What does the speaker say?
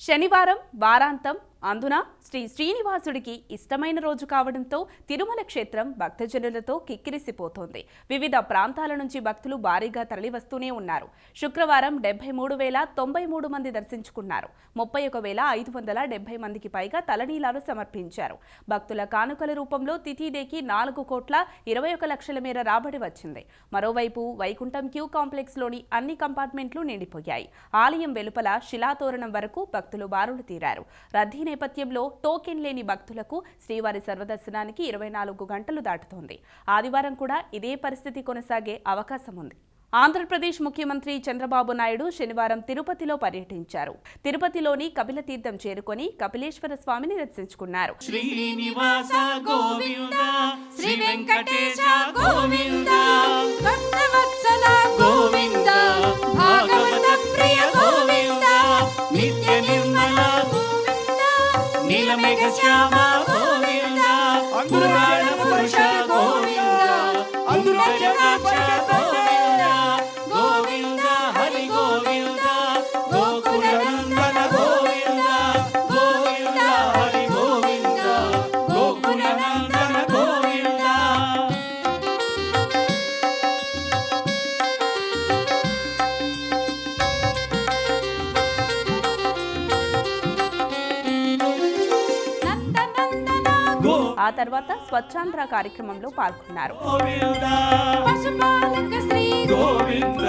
శనివారం వారాంతం అందున శ్రీ శ్రీనివాసుడికి ఇష్టమైన రోజు కావడంతో తిరుమల క్షేత్రం భక్తజనులతో కిక్కిరిసిపోతోంది. వివిధ ప్రాంతాల నుంచి భక్తులు భారీగా తరలివస్తూనే ఉన్నారు. శుక్రవారం డెబ్బై మూడు వేల తొంభై మూడు మంది దర్శించుకున్నారు. ముప్పై ఒక వేల ఐదు వందల డెబ్బై మందికి పైగా తలనీలాలు సమర్పించారు. భక్తుల కానుకల రూపంలో తిథిదేకి నాలుగు కోట్ల ఇరవై ఒక లక్షల మేర రాబడి వచ్చింది. మరోవైపు వైకుంఠం క్యూ కాంప్లెక్స్లోని అన్ని కంపార్ట్మెంట్లు నిండిపోయాయి. ఆలయం వెలుపల శిలాతోరణం వరకు భక్తులు బారులు తీరారు. రద్దీ నేపథ్యంలో టోకెన్ లేని భక్తులకు శ్రీవారి సర్వదర్శనానికి ఇరవై నాలుగు గంటలు దాటుతోంది. ఆదివారం కూడా ఇదే పరిస్థితి కొనసాగే అవకాశం ఉంది. ఆంధ్రప్రదేశ్ ముఖ్యమంత్రి చంద్రబాబు నాయుడు శనివారం తిరుపతిలో పర్యటించారు. తిరుపతిలోని కపిలతీర్థం చేరుకొని కపిలేశ్వర స్వామిని దర్శించుకున్నారు. శ్రీనివాస గోవింద శ్రీ వెంకటేశ గోవిందా. నీలమేఘ శ్యామ గోవింద పురాణ పురుష గోవింద గోవింద గోవింద. ఆ తర్వాత స్వచ్ఛాంధ్ర కార్యక్రమంలో పాల్గొన్నారు. గోవింద